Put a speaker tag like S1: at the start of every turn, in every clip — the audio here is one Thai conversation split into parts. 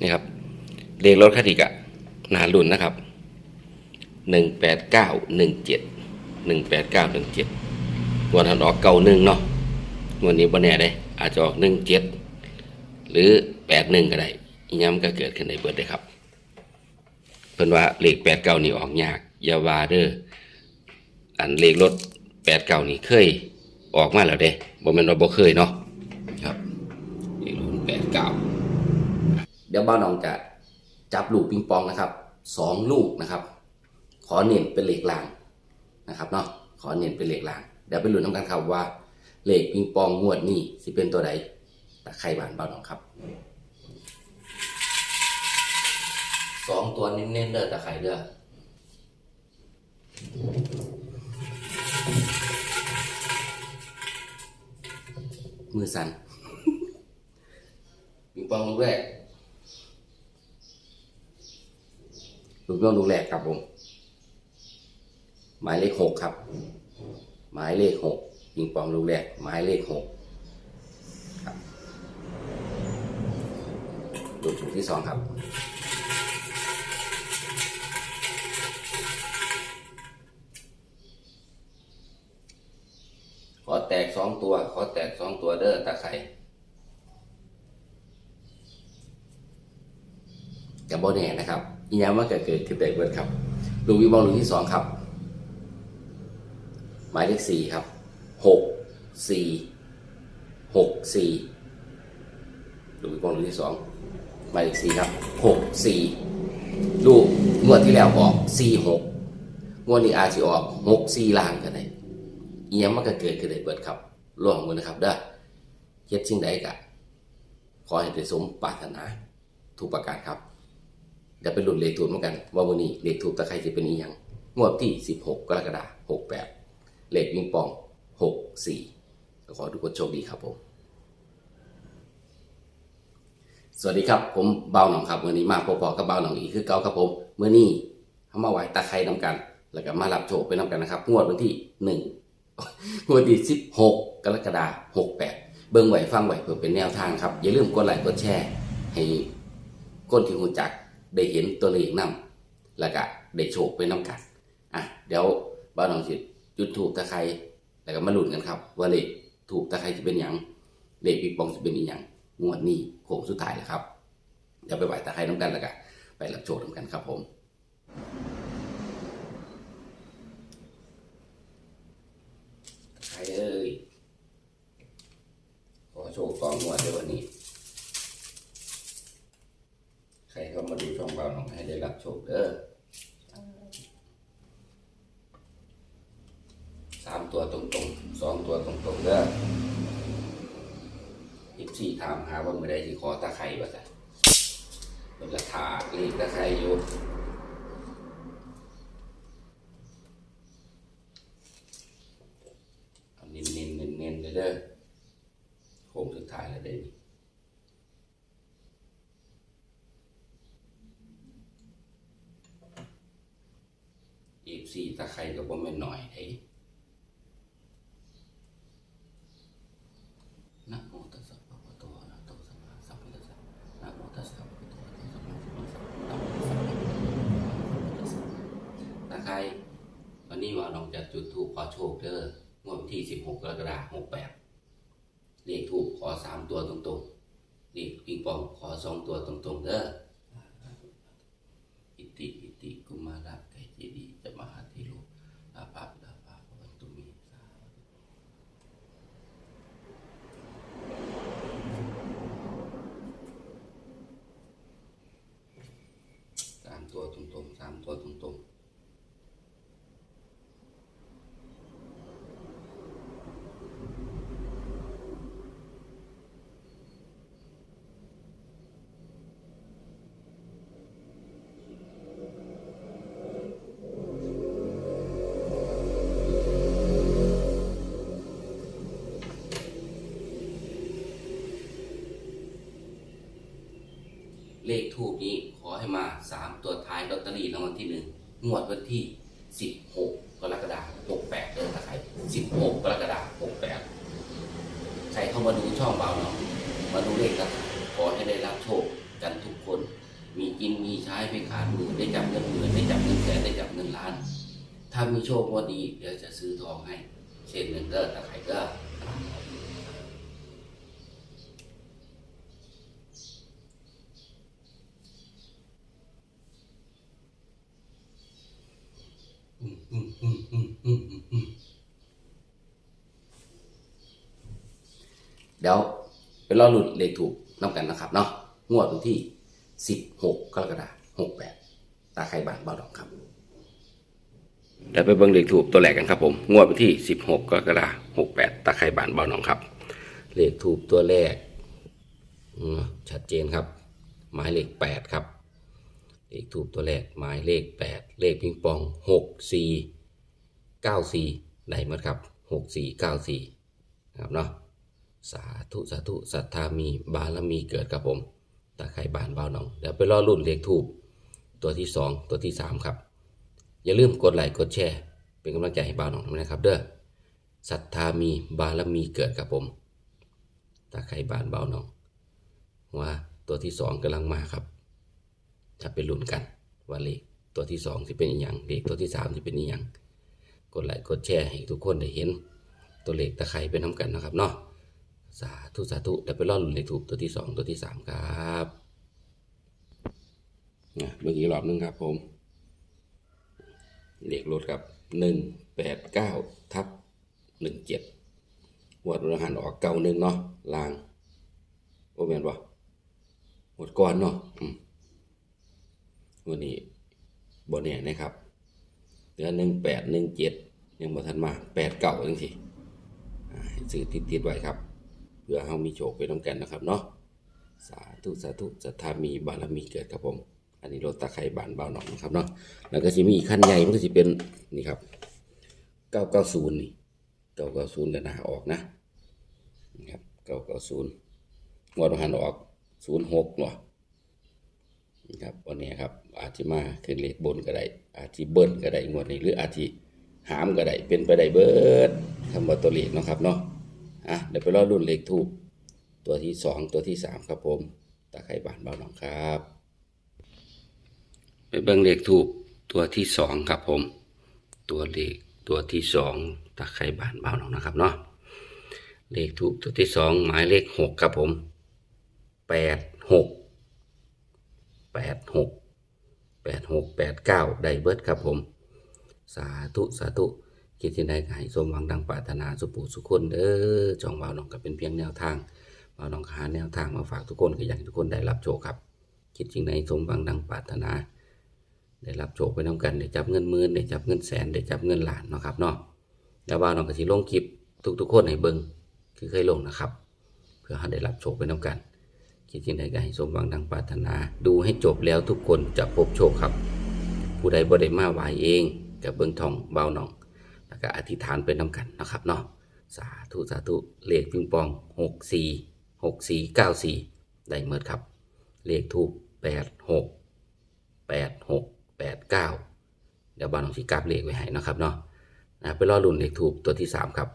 S1: นี่ครับเลขรถคันอีกอะหนารุ่นนะครับหนึ่งแปดเก้าหนึ่งเจ็ดหนึ่งแปดเก้าหนึ่งเจ็ดวันทันออกเก่าหนึ่งเนาะวันนี้บ่แน่เลยอาจจะออกหนึ่งเจ็ดหรือแปดหนึ่งก็ได้อีกย้ำก็เกิดขึ้นในเบิดเลยครับ เพิ่นว่าเลขแปดเก้านี่ออกยากยาวาเด้ออันเลขรถแปดเก้านี่เคยออกมาแล้วเด้บ่แม่นว่าบ่เคยเนาะครับเลขรุ่นแปดเก้าเดี๋ยว บ้านน้องจะจับลูกปิงปองนะครับสองลูกนะครับ ขอเน้นเป็นเหลขลางนะครับเนาะขอเน้นเป็นเหลขลางเดี๋ยวไปลุ้นน้ำกันครับว่าเหลขปิงปองงวดนี้สิเป็นตัวใดตะไคร่บานบ้านน้องครับสองตัวเน้นๆเด้อตะไคร่เด้อมือสั่นปิงปองลูกแรก ลูกน้องลูกแรกครับผม หมายเลขหกครับ หมายเลขหกปิงปองลูกแรก หมายเลขหกครับลูกที่สองครับขอแตกสองตัว ขอแตกสองตัวเด้อตาไข่ กับโบแน่นะครับอีกอย่างว่าเกิดเกิดขึ้นได้เบิดครับลูกวิบอลลูกที่สองครับ หมายเลขสี่ครับหกสี่หกสี่ลูกปิงปองลูกที่สองหมายเลขสี่ครับหกสี่ลูกงวดที่แล้วออกสี่หกงวดนี้อาจจะออกหกสี่ล่างกันได้อีหยังมันก็เกิดขึ้นได้เบิดครับร่วมมือนะครับเด้อเฮ็ดสิ่งใดกะขอให้ได้สมปรารถนาทุกประการครับ เดี๋ยวไปลุ้นเลขถูกเหมือนกันว่าวันนี้เลขถูกตะไคร้จะเป็นอีหยังงวดที่ 16 กรกฎาคม68เลขปิงปอง 64ก็ขอทุกคนโชคดีครับผม สวัสดีครับผมเบาหนองครับวันนี้มาพบๆกับเบาหนองอีกคือเก่าครับผมเมื่อนี้เขามาไหวตะไคร้นำกัน แล้วก็มารับโชคไปนำกันนะครับงวดวันที่หนึ่งงวดที่สิบหกกรกฎาคม68 เบิ่งไหวฟังไหวเพื่อเป็นแนวทางครับอย่าลืมกดไลค์กดแชร์ให้คนที่หูจัก ได้เห็นตัวเลขนำแล้วก็ได้โชคไปนำกันอะเดี๋ยวบ้านน้องสิจุดถูกตะไคร้แล้วก็มาลุ้นกันครับ ว่าเลขถูกตะไคร้จะเป็นหยังเลขปิงปองจะเป็นอีหยังงวดนี้โค้งสุดท้ายแล้วครับเดี๋ยวไปไหวตะไคร้น้ำกันแล้วก็ไปรับโชคน้ำกันครับผมใครเอ้ยขอโชคสองงวดในวันนี้ ใครเข้ามาดูช่องเราน้อง ให้ได้รับโชคเด้อสามตัวตรงๆสองตัวตรงๆเด้ออีกสี่ถามหาว่าเมื่อใดที่ขอตาไข่บ่จ้ะมันจะถาลีกตาไข่อยู่เน้นเน้นเน้นเน้นๆเลยเด้อโค้งสุดท้ายแล้วเด้อนี่อีก สี่ตะไคร้ก็บ่แม่นหน่อยไอ้นะโมตัสสะภะคะวะโตอะระหะโตสัมมาสัมพุทธัสสะนะโมตัสสะภะคะวะโตอะระหะโตสัมมาสัมพุทธัสสะนะโมตัสสะภะคะวะโตอะระหะโตสัมมาสัมพุทธัสสะตะไคร้วันนี้ว่าน้องจะจุดธูปขอโชคเด้องวดที่16กกรกฎาคม68เลขถูกขอสามตัวตรงๆเลขปิงปองขอสองตัวตรงๆเด้อติอิติกุมาระไกเจดีจะมหาธิโลอาปาปดาปาปวันตุมีสาธุสามตัวตรงๆสามตัวตรงๆ เลข ทูปนี้ขอให้มาสามตัวท้ายลอตเตอรี่รางวัลที่หนึ่งงวดวันที่สิบหกกรกฎาคมหกแปดเดินตะไคร้สิบหกกรกฎาคมหกแปดใครเข้ามาดูช่องเบาเนาะมาดูเลขตะไคร้ขอให้ได้รับโชคกันทุกคนชายไม่ขาดมือได้จับเงินหมื่นได้จับเงินแสนได้จับเงินล้าน ถ้ามีโชคพอดีเดี๋ยวจะซื้อทองให้เช่นหนึ่งเด้อตะไคร่เด้ออืมอืมอืมอืมอืมอืมอืม เดี๋ยวไปรอหลุดเลขถูกน้ำกันนะครับเนาะงวดวันที่สิบหกกรกฎาคมหกแปดตาไข่บานเบาดอกครับเดี๋ยวไปเบิ่งเลขถูกตัวแรกกันครับผม งวดวันที่ 16กรกฎาคม68ตะไคร่บานเบาหนองครับ เลขถูกตัวแรกอืมชัดเจนครับ หมายเลข 8 ครับ เลขถูกตัวแรกหมายเลข 8 เลขปิงปอง 6 4 9 4ได้หมดครับ 6 4 9 4นะครับเนาะ สาธุสาธุศรัทธามีบารมีเกิดครับผมตะไคร่บานเบาหนอง เดี๋ยวไปรอรุ่นเลขถูกตัวที่ 2 ตัวที่ 3 ครับ อย่าลืมกดไลค์กดแชร์ เป็นกำลังใจให้บาหนองนะครับ เด้อศรัทธามีบารมีเกิดครับผมตาไข่บานเบาหนอง ว่าตัวที่สองกำลังมาครับจะไปลุ้นกันว่าเลขตัวที่สองจะเป็นอหย่างเลขตัวที่สามจะเป็นอหย่างกดไลค์กดแชร์ให้ทุกคนได้เห็น ตัวเลขตะไคร่เป็นน้ำกันนะครับเนาะ สาธุสาธุเดี๋ยวไปรอลุ้นถูกตัวที่สองตัวที่สามครับนะเมื่อกี้รอบนึงครับผมเลขรถครับหนึ่งแปดเก้าทับหนึ่งเจ็ดวดรหันออกเก้าหนึ่งเนาะลางโอแมนบ่หมดก่อนเนาะวันนี้บนเนี่ยนะครับเหลือนหนึ่งแปดหนึ่งเจ็ดยังบ่ทันมาแปดเก้าจังสิอ่าให้ซื้อติดติดๆไว้ครับ เพื่อเฮามีโชคไปน้ำกันนะครับเนาะสาธุสาธุศรัทธามีบารมีเกิดครับผม อันนี้รถตะไคร่บานเบาหนองนะครับเนาะแล้วก็จะมีอีกขั้นใหญ่มันก็จะเป็นนี่ครับ990นี่990ก็น่าออกนะนี่ครับ990งวดหันออก06เนาะนี่ครับวันนี้ครับอาจจะมาขึ้นเลขบนก็ได้อาจจะเบิ้ลก็ได้งวดนี้หรืออาจจะหามก็ได้เป็นไปได้เบิดคำว่าตัวเลขนะครับเนาะ อะเดี๋ยวไปรอรุ่นเลขทูบตัวที่สองตัวที่สามครับผมตะไคร่บานเบาหนองครับ ไปเบิ่งเลขถูกตัวที่สองครับผม ตัวเลขตัวที่สองตะไคร่บานเบาหนองนะครับเนาะเลขถูกตัวที่สองหมายเลขหกครับผมแปดหกแปดหกแปดหกแปดเก้าไดเบิร์ดครับผม สาธุ สาธุ คิดที่ใดก็ให้สมหวังดังปรารถนาสุปุสุคนเด้อจองบ่าน้องก็เป็นเพียงแนวทางบ่าน้องหาแนวทางมาฝากทุกคนก็อยากทุกคนได้รับโชคครับ คิดจริงในสมหวังดังปรารถนา ได้รับโชคไปน้ำกันได้จับเงินหมื่นได้จับเงินแสนได้จับเงินล้านเนาะครับเนาะแล้วว่าน้องก็สิลงคลิปทุกๆคนให้เบิ่งคือเคยลงนะครับ เพื่อให้ได้รับโชคไปน้ำกันคิดจริงใดก็ให้สมหวังดังปรารถนา ดูให้จบแล้วทุกคนจะพบโชคครับ ผู้ใดบ่ได้มาไหวเองกับเบิ่งทองเบาหนอง แล้วก็อธิษฐานไปน้ำกันนะครับเนาะสาธุสาธุเลขปิงปองหกสี่หกสี่เก้าสี่ได้เมิดครับ เลขทูปแปดหกแปดหกแปดเก้าเดี๋ยวบ้านของสีกราบเลขไว้ให้นะครับเนาะนะไปรอรุ่นเลขถูกตัวที่สามครับ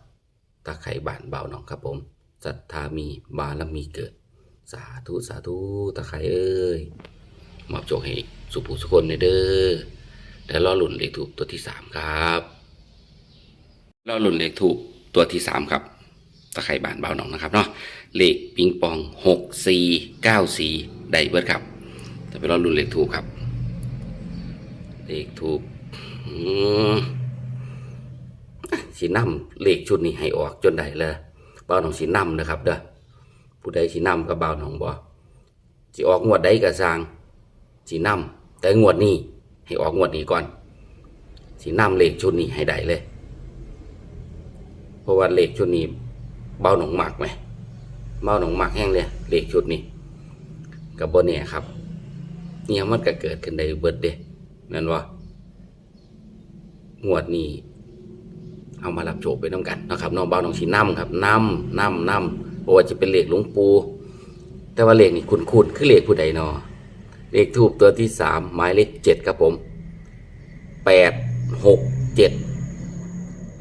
S1: ตาไข่บานเบาหนองครับผมศรัทธามีบารมีเกิด สาธุสาธุตาไข่เอ้ยมอบโชคให้สุภูสุคนเด้อเดี๋ยวรอรุ่นเลขถูกตัวที่สามครับ เรอรุ่นเลขถูกตัวที่สามครับตาไข่บานเบาหนองนะครับเนาะเลขปิงปองหกสี่เก้าสี่ไดเบิดครับจะไปรอรุ่นเลขถูกครับ เลขถูกสีน้ำเลขชุดนี้ให้ออกจนได้เลยบ่าหนองสีน้ำนะครับเด้อผู้ใดสีน้ำกับบ่าหนองบ่สีออกงวดใดก็สางสีน้ำแต่งวดนี้ให้ออกงวดนี้ก่อนสีน้ำเลขชุดนี้ให้ได้เลย เพราะว่าเหลขชุดนี้เบาหนองหมักไหมเบาหนองหมักแห้งเลยเหลขชุดนี้กับบนเนี่ยครับเนี่ยมันก็เกิดขึ้นได้เบิดเด้นั่นว่างวดนี้เอามารับโชคไปน้ำกันนะครับน้องเบาน้องสีน้ำครับน้ำน้ำน้ำเพราะว่าจะเป็นเหลขหลวงปูแต่ว่าเหลขนี่คุณคุณคือเหลขผู้ใดนอเลขทูบตัวที่สามหมายเลขเจ็ดครับผมแปดหกเจ็ด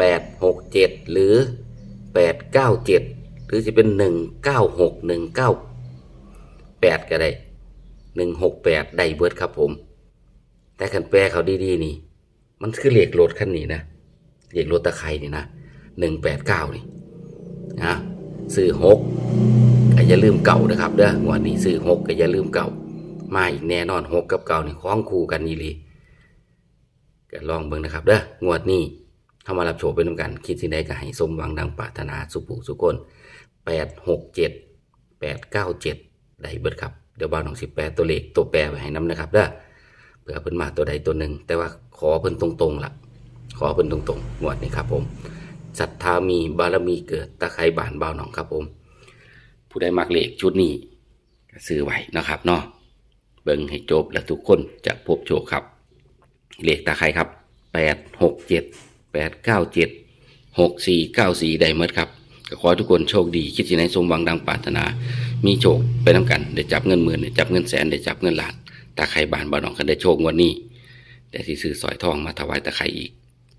S1: แปดหกเจ็ดหรือแปดเก้าเจ็ดหรือจะเป็นหนึ่งเก้าหกหนึ่งเก้าแปดก็ได้หนึ่งหกแปดได้เบิดครับผม แต่คันแปลเขาดีๆนี่ มันคือเหลขรถคันนี้นะเหลขรถตะไคร่นี่นะหนึ่งแปดเก้านี่นะซื้อหกก็อย่าลืมเก่านะครับเด้องวดนี้ซื้อหกก็อย่าลืมเก่า มาอีกแน่นอนหกกับเก่านี่คล้องคู่กันนี่เลยก็ลองเบิ่งนะครับเด้องวดนี้ เข้ามารับโชคไปน้ำกัน คิดสิ่งใดก็ให้สมหวังดังปรารถนาสุปุสุคนแปดหกเจ็ดแปดเก้าเจ็ดได้เบิดครับ เดี๋ยวบ้านของสิบแปดตัวเลขตัวแปรไว้ให้น้ำนะครับเด้อเผื่อเพิ่นมาตัวใดตัวหนึ่ง แต่ว่าขอเพิ่นตรงๆล่ะ ขอเพิ่นตรงๆงวดนี้ครับผมศรัทธามีบารมีเกิดตะไคร้บานบ่าหนองครับผม ผู้ใดมักเลขชุดนี้ก็ซื้อไว้นะครับเนาะเบิ่งให้จบและทุกคนจะพบโชคครับ เลขตาใครครับแปดหกเจ็ด แปดเก้าเจ็ดหกสี่เก้าสี่ได้เมดครับก็ขอทุกคนโชคดีคิดสิในสมหวังดังปรารถนา มีโชคไปน้ำกันได้จับเงินหมื่นได้จับเงินแสนได้จับเงินล้านตาใครบานบานน้องกันได้โชควันนี้ได้ที่ซื้อสอยทองมาถวายตาใครอีก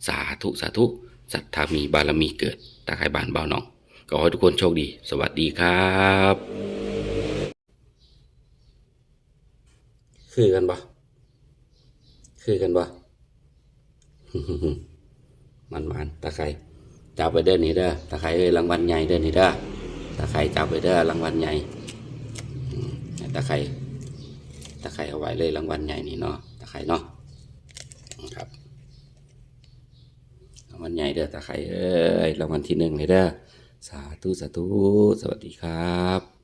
S1: สาธุสาธุศรัทธามีบารมีเกิดตาใครบานบาน้องก็ขอให้ทุกคนโชคดี สวัสดีครับ คือกันปะคือกันปะ มันมันตะไคร้จับไปเด้อนี่เด้อตะไคร้เอ้ยรางวัลใหญ่เด้อนี่เด้อตะไคร้จับไปเด้อรางวัลใหญ่ตะไคร้ตะไคร้เอาไว้เลยรางวัลใหญ่นี่เนาะตะไคร้เนาะครับรางวัลใหญ่เด้อตะไคร้เอ้ยรางวัลที่หนึ่งเลยเด้อสาธุสาธุสวัสดีครับ